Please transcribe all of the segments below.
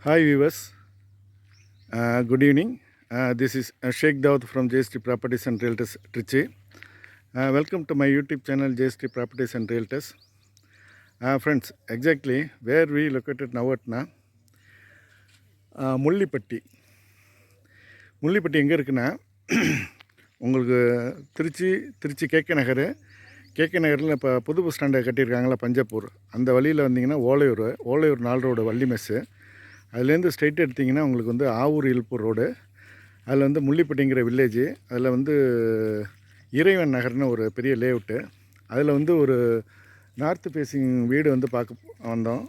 Hi viewers, uh, good evening. Uh, this is uh, Sheikh Daud from JST Properties and Realtors Trichy. Uh, welcome to my YouTube channel JST Properties and Realtors. Uh, friends, exactly where we located now at na uh, Mullipatti Mullipatti எங்கே இருக்குன்னா உங்களுக்கு Trichy Trichy KK Nagar KK நகரில் இப்போ புது bus ஸ்டாண்டை கட்டியிருக்காங்களா பஞ்சப்பூர் அந்த வழியில் வந்தீங்கன்னா ஓலையூர் ஓலையூர் நாலு ரோடு வள்ளி மெஸ்ஸு அதுலேருந்து ஸ்ட்ரைட் எடுத்திங்கன்னா உங்களுக்கு வந்து ஆவூர் இல்பூர் ரோடு அதில் வந்து முள்ளிப்பட்டிங்கிற வில்லேஜ் அதில் வந்து இறைவன் நகர்னு ஒரு பெரிய லேஅவுட்டு அதில் வந்து ஒரு நார்த் ஃபேஸிங் வீடு வந்து பார்க்க வந்தோம்.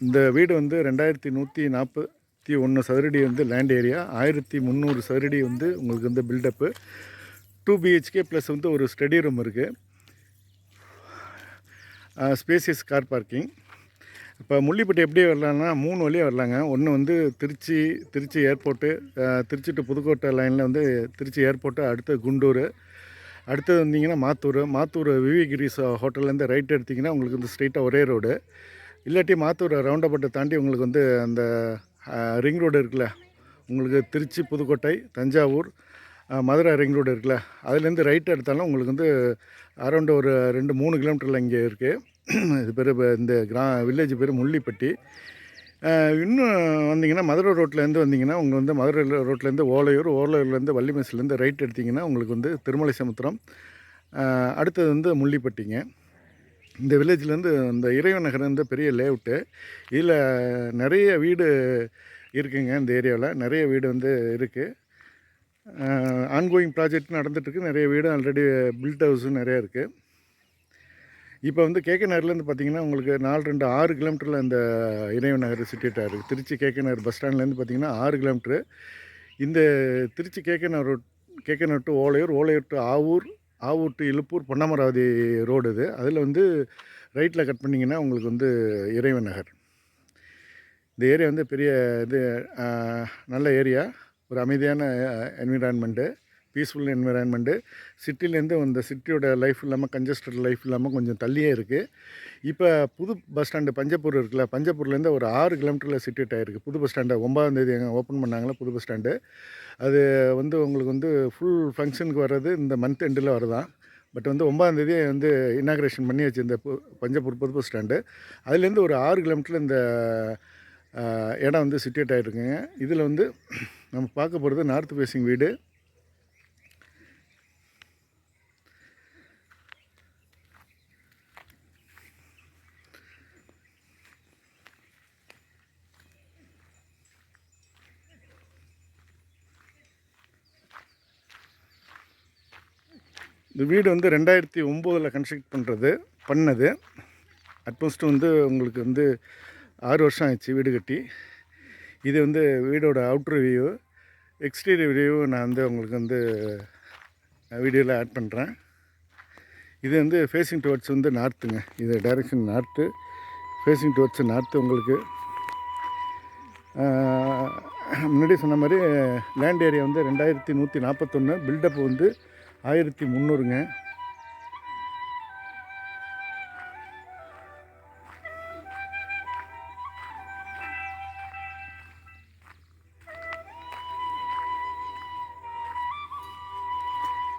இந்த வீடு வந்து ரெண்டாயிரத்தி நூற்றி நாற்பத்தி ஒன்று சதுரடி வந்து லேண்ட் ஏரியா ஆயிரத்தி முந்நூறு சதுரடி வந்து உங்களுக்கு வந்து பில்டப்பு டூ பிஹெச்கே ப்ளஸ் வந்து ஒரு ஸ்டடி ரூம் இருக்குது ஸ்பேசியஸ் கார் பார்க்கிங் இப்போ முள்ளிப்பட்டி எப்படி வரலான்னா மூணு வழியாக வரலாங்க. ஒன்று வந்து திருச்சி திருச்சி ஏர்போர்ட்டு திருச்சி டு புதுக்கோட்டை லைனில் வந்து திருச்சி ஏர்போர்ட்டு அடுத்து குண்டூர். அடுத்தது வந்தீங்கன்னா மாத்தூர். மாத்தூர் விவிகிரிஸ் ஹோட்டல்லேருந்து ரைட் எடுத்திங்கன்னா உங்களுக்கு வந்து ஸ்ட்ரெயிட்டாக ஒரே ரோடு இல்லாட்டி மாத்தூர் ரவுண்டபட்டை தாண்டி உங்களுக்கு வந்து அந்த ரிங் ரோடு இருக்குல்ல உங்களுக்கு திருச்சி புதுக்கோட்டை தஞ்சாவூர் மதுரை ரிங் ரோடு இருக்குல்ல அதுலேருந்து ரைட் எடுத்தாலும் உங்களுக்கு வந்து அரௌண்ட் ஒரு ரெண்டு மூணு கிலோமீட்டரில் இங்கே இருக்குது இது பேர் இந்த கிரா வில்லேஜ் பேர் முள்ளிப்பட்டி. இன்னும் வந்தீங்கன்னா மதுரை ரோட்லேருந்து வந்தீங்கன்னா உங்கள் வந்து மதுரை ரோட்லேருந்து ஓலையூர் ஓலையூர்லேருந்து வள்ளிமெஸ்லேருந்து ரைட் எடுத்திங்கன்னா உங்களுக்கு வந்து திருமலை சமுத்திரம் அடுத்தது வந்து முள்ளிப்பட்டிங்க. இந்த வில்லேஜ்லேருந்து இந்த இறைவன் நகர் வந்து பெரிய லேஅவுட்டு இதில் நிறைய வீடு இருக்குங்க இந்த ஏரியாவில். நிறைய வீடு வந்து இருக்குது ஆன்கோயிங் ப்ராஜெக்ட் நடந்துட்டுருக்கு. நிறைய வீடு ஆல்ரெடி பில்ட் ஹவுஸும் நிறையா இருக்குது இப்போ வந்து கேகே நகர்லேருந்து பார்த்தீங்கன்னா உங்களுக்கு நாலு ரெண்டு ஆறு கிலோமீட்டரில் அந்த இறைவன் நகர் சிட்டிட்டாக இருக்குது திருச்சி கேகே நகர் பஸ் ஸ்டாண்ட்லேருந்து பார்த்தீங்கன்னா ஆறு கிலோமீட்ரு இந்த Trichy KK Nagar road KK Nagar to Olaiyur Olaiyur to Avur Avur to Iluppur Ponnamaravathi road இது. அதில் வந்து ரைட்டில் கட் பண்ணிங்கன்னா உங்களுக்கு வந்து இறைவன் நகர் இந்த ஏரியா வந்து பெரிய இது நல்ல ஏரியா ஒரு அமைதியான என்விரான்மெண்ட்டு பீஸ்ஃபுல் என்விரான்மெண்ட்டு சிட்டிலேருந்து இந்த சிட்டியோட லைஃப் இல்லாமல் கன்ஜஸ்டட் லைஃப் இல்லாமல் கொஞ்சம் தள்ளியே இருக்குது இப்போ புது பஸ் ஸ்டாண்டு பஞ்சப்பூர் இருக்குல்ல பஞ்சப்பூர்லேருந்து ஒரு ஆறு கிலோமீட்டரில் சிட்டிட் ஆகிருக்கு புது பஸ் ஸ்டாண்டை ஒம்பதாந்தேதி எங்கே ஓப்பன் பண்ணாங்களா புது பஸ் ஸ்டாண்டு அது வந்து உங்களுக்கு வந்து ஃபுல் ஃபங்க்ஷனுக்கு வர்றது இந்த மந்த் எண்டில் வருதான். பட் வந்து ஒம்பதாந்தேதி வந்து இனாக்ரேஷன் பண்ணி வச்சுருந்த பு- பஞ்சப்பூர் புது பஸ் ஸ்டாண்டு அதுலேருந்து ஒரு ஆறு கிலோமீட்டரில் இந்த இடம் வந்து சிட்டியேட் ஆகிருக்குங்க இதில் வந்து நம்ம பார்க்க போகிறது நார்த் ஃபேஸிங் வீடு. இந்த வீடு வந்து ரெண்டாயிரத்தி ஒம்போதில் கன்ஸ்ட்ரக்ட் பண்ணுறது பண்ணது. அட்மோஸ்ட் வந்து உங்களுக்கு வந்து ஆறு வருஷம் ஆயிடுச்சு வீடு கட்டி. இது வந்து வீடோட அவுட்ரு வியூ எக்ஸ்டீரியர் வியூ நான் வந்து உங்களுக்கு வந்து வீடியோவில் ஆட் பண்ணுறேன் இது வந்து ஃபேஸிங் டுவர்ட்ஸ் வந்து நார்த்துங்க இது direction north facing towards north உங்களுக்கு. முன்னாடி சொன்ன மாதிரி லேண்ட் ஏரியா வந்து ரெண்டாயிரத்தி நூற்றி நாற்பத்தொன்று பில்டப் வந்து ஆயிரத்தி முந்நூறுங்க.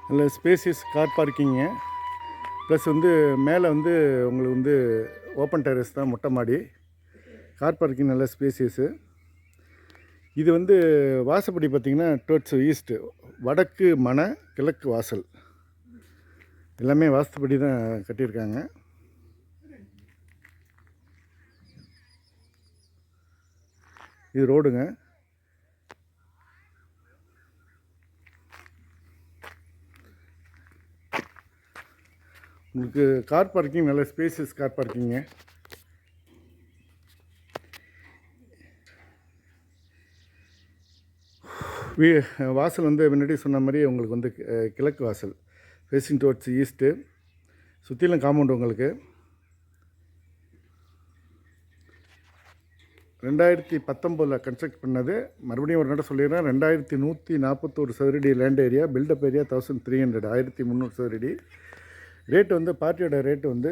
நல்ல ஸ்பேசியஸ் கார் பார்க்கிங்க ப்ளஸ் வந்து மேலே வந்து உங்களுக்கு வந்து ஓப்பன் டெரஸ் தான் மொட்டை மாடி. கார் பார்க்கிங் நல்ல ஸ்பேசியஸு இது வந்து வாசப்படி பார்த்திங்கன்னா டோட்ஸ் ஈஸ்ட்டு வடக்கு மன கிழக்கு வாசல். எல்லாமே வாஸ்துப்படி தான் கட்டியிருக்காங்க. இது ரோடுங்க. உங்களுக்கு கார் பார்க்கிங் நல்ல ஸ்பேசியஸ் கார் பார்க்கிங்க வீ வாசல் வந்து முன்னாடி சொன்ன மாதிரி உங்களுக்கு வந்து கிழக்கு வாசல். ஃபேஸிங் டுவர்ட்ஸ் ஈஸ்ட்டு சுற்றிலும் காம்பவுண்ட் உங்களுக்கு. ரெண்டாயிரத்தி பத்தொம்போதில் கன்ஸ்ட்ரக்ட் பண்ணது. மறுபடியும் ஒரு நட சொல்லிடுறேன். ரெண்டாயிரத்தி நூற்றி நாற்பத்தோரு சதுரடி land area built up area thousand three hundred ஆயிரத்தி முந்நூறு சதுரடி. ரேட்டு வந்து பார்ட்டியோட ரேட்டு வந்து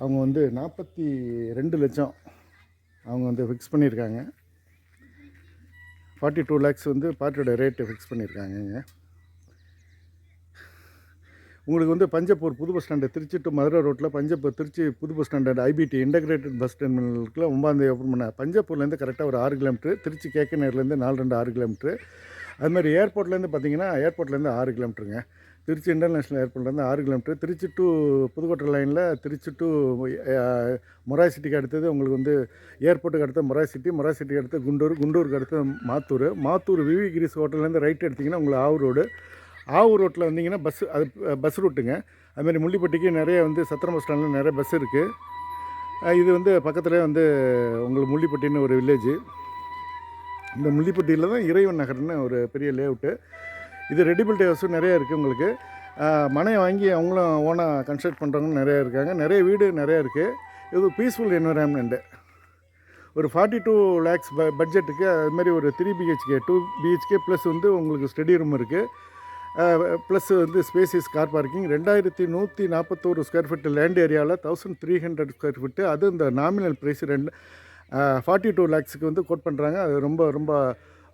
அவங்க வந்து நாற்பத்தி ரெண்டு லட்சம். அவங்க வந்து ஃபிக்ஸ் பண்ணியிருக்காங்க. ஃபார்ட்டி டூ லேக்ஸ் வந்து பார்ட்டியோட ரேட்டு ஃபிக்ஸ் பண்ணியிருக்காங்கங்க. உங்களுக்கு வந்து பஞ்சப்பூர் புது bus stand Trichy to Madurai ரோட்டில் பஞ்சப்பூர் திருச்சி புது bus stand IBT integrated bus டெர்மினலுக்குள்ள ஒம்பாந்தேதி ஓப்பன் பண்ண பஞ்சப்பூர்லேருந்து கரெக்டாக ஒரு ஆறு கிலோமீட்டர் திருச்சி கேக்கநேர்லேருந்து நாலு ரெண்டு ஆறு கிலோமீட்ரு அது மாதிரி ஏர்போர்ட்லேருந்து பார்த்தீங்கன்னா ஏர்போர்ட்லேருந்து ஆறு கிலோமீட்டருங்க திருச்சி இன்டர்நேஷ்னல் ஏர்போர்ட்லேருந்து ஆறு கிலோமீட்டர். திருச்சி டு புதுக்கோட்டை லைனில் திருச்சி டு மொராய் சிட்டிக்கு அடுத்தது உங்களுக்கு வந்து ஏர்போர்ட்டுக்கு அடுத்து மொராய் சிட்டி மொராய் சிட்டிக்கு அடுத்து குண்டூர் குண்டூருக்கு அடுத்து மாத்தூர். மாத்தூர் விவி கிரிஸ் ஹோட்டல்லேருந்து ரைட் எடுத்திங்கன்னா உங்களுக்கு ஆவு ரோடு ஆவூர் ரோட்டில் வந்தீங்கன்னா பஸ் அது பஸ் ரூட்டுங்க அதுமாதிரி முள்ளிப்பட்டிக்கு நிறைய வந்து சத்திரம் பஸ் ஸ்டாண்டில் நிறைய பஸ் இருக்குது இது வந்து பக்கத்துலேயே வந்து உங்களுக்கு முள்ளிப்பட்டின்னு ஒரு வில்லேஜ் இந்த முள்ளிப்பட்டியில் தான் இறைவன் நகர்னு ஒரு பெரிய லேஅவுட்டு இது ரெடிபிலிட்டி ஹவுஸும் நிறைய இருக்குது உங்களுக்கு. மனையை வாங்கி அவங்களும் ஓனாக கன்ஸ்ட்ரக்ட் பண்ணுறவங்க நிறைய இருக்காங்க. நிறைய வீடு நிறைய இருக்குது இது பீஸ்ஃபுல் என்விரான்மெண்ட்டு ஒரு ஃபார்ட்டி டூ லேக்ஸ் ப பட்ஜெட்டுக்கு அதுமாரி ஒரு three BHK two BHK plus வந்து உங்களுக்கு ஸ்டடி ரூம் இருக்குது ப்ளஸ் வந்து ஸ்பேசிஸ் கார் பார்க்கிங் ரெண்டாயிரத்தி நூற்றி நாற்பத்தோரு ஸ்கொயர் ஃபீட் லேண்ட் ஏரியாவில் thousand three hundred square feet அது இந்த நாமினல் ப்ரைஸ் ரெண்டு ஃபார்ட்டி டூ லேக்ஸுக்கு வந்து கோட் பண்ணுறாங்க அது ரொம்ப ரொம்ப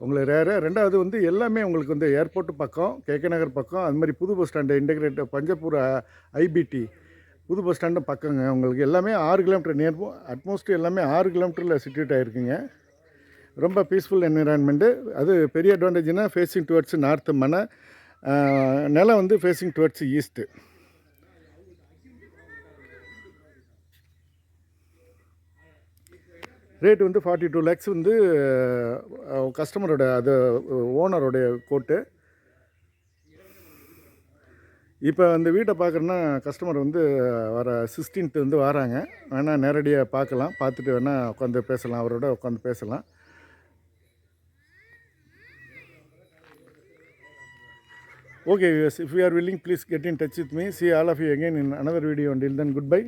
உங்களுக்கு ரேரு ரெண்டாவது வந்து எல்லாமே உங்களுக்கு வந்து ஏர்போர்ட்டு பக்கம் கேகே நகர் பக்கம் அது மாதிரி புது bus stand integrate Panchapur IBT புது பஸ் ஸ்டாண்டு பக்கங்க. உங்களுக்கு எல்லாமே ஆறு கிலோமீட்டர் நியர் அட்மோஸ்ட் எல்லாமே ஆறு கிலோமீட்டரில் சிட்டுவேட் ஆகிருக்குங்க ரொம்ப பீஸ்ஃபுல் என்விரான்மெண்ட்டு அது பெரிய அட்வான்டேஜ்னால் ஃபேஸிங் டுவர்ட்ஸ் நார்த்து மனை நிலம் வந்து ஃபேஸிங் டுவர்ட்ஸ் ஈஸ்ட்டு ரேட் வந்து ஃபார்ட்டி டூ லேக்ஸ் வந்து கஸ்டமரோட அது ஓனரோடைய கோட்டு இப்போ அந்த வீட்டை பார்க்குறேன்னா கஸ்டமர் வந்து வர சிக்ஸ்டீன்த்து வந்து வராங்க. வேணால் நேரடியாக பார்க்கலாம். பார்த்துட்டு வேணால் உட்காந்து பேசலாம். அவரோட உட்காந்து பேசலாம். Okay if you are willing please get in touch with me see all of of you in in video video. Then good bye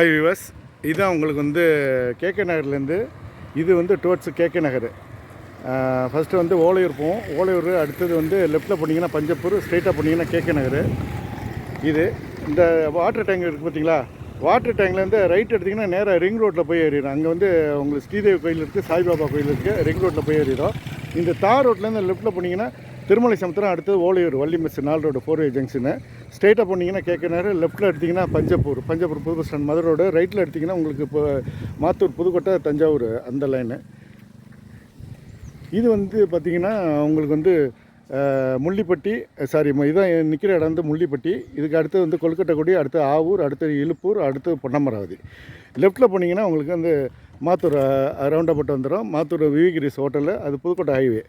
hi விவஸ் இதுதான் உங்களுக்கு வந்து கேகே நகர்லேருந்து இது வந்து டுவர்ட்ஸ் கேகே நகர். ஃபஸ்ட்டு வந்து ஓலையூர் போவோம். ஓலையூர் அடுத்தது வந்து லெஃப்ட்டில் போனீங்கன்னா பஞ்சப்பூர் ஸ்ட்ரைட்டாக போனீங்கன்னா கேகே நகர். இது இந்த வாட்டர் டேங்க் இருக்குது பார்த்தீங்களா? வாட்டர் டேங்க்லேருந்து ரைட் எடுத்திங்கன்னா நேராக ரிங் ரோட்டில் போய் ஏறிடும் அங்கே வந்து உங்களுக்கு ஸ்ரீதேவி கோயில் இருக்குது சாய்பாபா கோயில் இருக்குது ரிங் ரோட்டில் போய் ஏறிடும் இந்த தார் ரோட்லேருந்து லெஃப்ட்டில் போனீங்கன்னா திருமலை சமுத்திரம் அடுத்து ஓலையூர் வள்ளி நாலு ரோடு ஃபோர் வே ஜங்ஷனு ஸ்ட்ரெயிட்டாக போனீங்கன்னா கேட்க நேரம் லெஃப்ட்டில் எடுத்திங்கன்னா பஞ்சப்பூர். பஞ்சப்பூர் புது பஸ் ஸ்டாண்ட் மதுரை ரோடு ரைட்டில் எடுத்திங்கன்னா உங்களுக்கு இப்போ மாத்தூர் புதுக்கோட்டை தஞ்சாவூர் அந்த லைனு இது வந்து பார்த்திங்கன்னா உங்களுக்கு வந்து முள்ளிப்பட்டி சாரி இதான் நிற்கிற இடம் வந்து முள்ளிப்பட்டி. இதுக்கு அடுத்து வந்து கொல்கட்டைக்குடி அடுத்து ஆவூர் அடுத்து இழுப்பூர் அடுத்து பொன்னமராவதி. லெஃப்ட்டில் போனீங்கன்னா உங்களுக்கு வந்து மாத்தூர் ரவுண்டப்பட்டு வந்துடும் மாத்தூர் விவிகிரிஸ் ஹோட்டலு அது புதுக்கோட்டை ஹைவே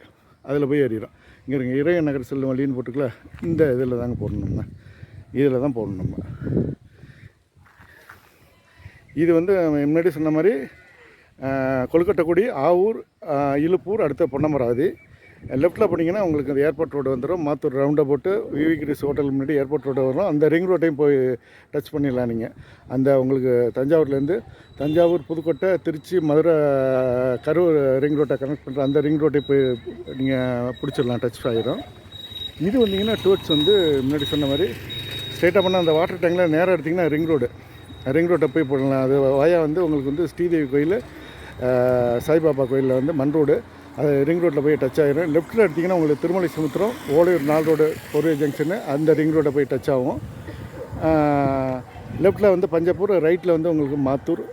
அதில் போய் ஏறிடும் இங்கே இருங்க இறைய நகர் செல்லும் வழின்னு போட்டுக்கல இந்த இதில் தாங்க போடணும் நம்ம. இதில் தான் போடணும் நம்ம. இது வந்து முன்னாடி சொன்ன மாதிரி அஹ், ஆவூர் இழுப்பூர் இலுப்பூர் பொன்னமராவதி. லெஃப்ட்டில் போனீங்கன்னா உங்களுக்கு அந்த ஏர்போர்ட் ரோடு வந்துடும் மாத்தூர் ரவுண்டை போட்டு விவிகிரிஸ் ஹோட்டல் முன்னாடி ஏர்போர்ட் ரோடு வரும். அந்த ரிங் ரோட்டையும் போய் டச் பண்ணிடலாம் நீங்கள் அந்த உங்களுக்கு தஞ்சாவூர்லேருந்து தஞ்சாவூர் புதுக்கோட்டை திருச்சி மதுரை கரூர் ரிங் ரோட்டை கனெக்ட் பண்ணுற அந்த ரிங் ரோட்டை போய் நீங்கள் பிடிச்சிடலாம். டச் ஆகிடும் இது வந்தீங்கன்னா டூர்ஸ் வந்து முன்னாடி சொன்ன மாதிரி ஸ்ட்ரெயிட்டாக பண்ணால் அந்த வாட்டர் டேங்கில் நேராக எடுத்திங்கன்னா ரிங் ரோடு ரிங் ரோட்டை போய் போடலாம். அது வயா வந்து உங்களுக்கு வந்து ஸ்ரீதேவி கோயில் சாய்பாபா கோயிலில் வந்து மண் ரோடு அது ரிங் ரோட்டில் போய் டச் ஆகிடும் லெஃப்ட்டில் எடுத்திங்கன்னா உங்களுக்கு திருமலை சமுத்திரம் ஓலையூர் நாள் ரோடு ஒரே ஜங்ஷனு அந்த ரிங் ரோட்டை போய் டச் ஆகும். லெஃப்ட்டில் வந்து பஞ்சப்பூர் ரைட்டில் வந்து உங்களுக்கு மாத்தூர்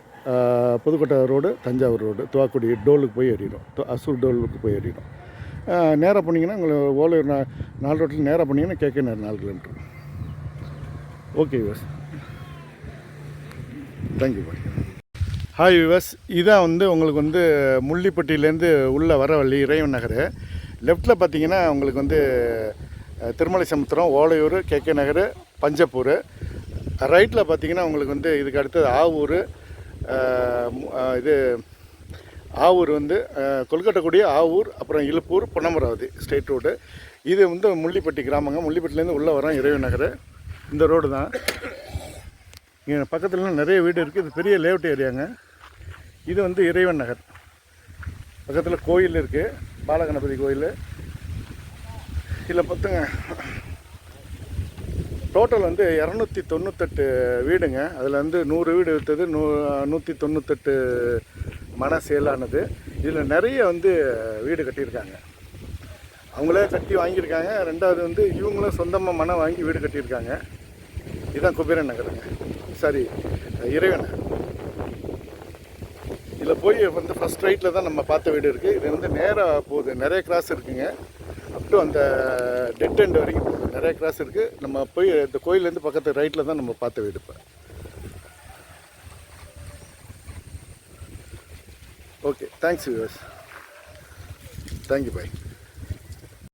புதுக்கோட்டை ரோடு தஞ்சாவூர் ரோடு துவாக்குடி டோலுக்கு போய் ஏறிடும். அசூர் டோலுக்கு போய் ஏறிடும். நேராக போனீங்கன்னா உங்களுக்கு ஓலையூர் நா நாலு ரோட்டில் நேராக போனீங்கன்னா கேட்க நேரம் நாலு kilometre okay use thank you bye hi விவஸ் இதான் வந்து உங்களுக்கு வந்து முள்ளிப்பட்டியிலேருந்து உள்ளே வர வழி இறைவன் நகர். லெஃப்ட்டில் பார்த்தீங்கன்னா உங்களுக்கு வந்து திருமலை சமுத்திரம் ஓலையூர் கேகே நகர் பஞ்சப்பூர். ரைட்டில் பார்த்தீங்கன்னா உங்களுக்கு வந்து இதுக்கு அடுத்தது ஆவூர் இது ஆவூர் வந்து கொல்கட்டக்கூடிய கொல்கட்டைக்குடி ஆவூர் அப்புறம் இழுப்பூர் பொன்னமராவதி ஸ்டேட் ரோடு. இது வந்து முள்ளிப்பட்டி கிராமங்க. முள்ளிப்பட்டிலேருந்து உள்ளே வரோம் இறைவன் நகர். இந்த ரோடு தான். இங்கே பக்கத்துலலாம் நிறைய வீடு இருக்குது இது பெரிய லேஅவுட் ஏரியாங்க இது வந்து இறைவன் நகர். பக்கத்தில் கோயில் இருக்குது பாலகணபதி கோயில். இதில் பார்த்துங்க டோட்டல் வந்து இரநூத்தி தொண்ணூத்தெட்டு வீடுங்க. அதில் வந்து நூறு வீடு விற்றது நூ நூற்றி தொண்ணூத்தெட்டு மன சேலானது இதில் நிறைய வந்து வீடு கட்டியிருக்காங்க. அவங்களே கட்டி வாங்கியிருக்காங்க. ரெண்டாவது வந்து இவங்களும் சொந்தமாக மனம் வாங்கி வீடு கட்டியிருக்காங்க. இதுதான் குபேரன் நகருங்க. சாரி இறைவன் நகர். இதில் போய் வந்து ஃபஸ்ட் ரைட்டில் தான் நம்ம பார்த்த வீடு இருக்குது இது வந்து நேராக போகுது. நிறைய கிராஸ் இருக்குங்க. அப் டு அந்த டெட் எண்ட் வரைக்கும் போகுது. நிறைய கிராஸ் இருக்குது நம்ம போய் இந்த கோயிலேருந்து பக்கத்து ரைட்டில் தான் நம்ம பார்த்த வீடு இப்போ. Okay thanks viewers thank you bye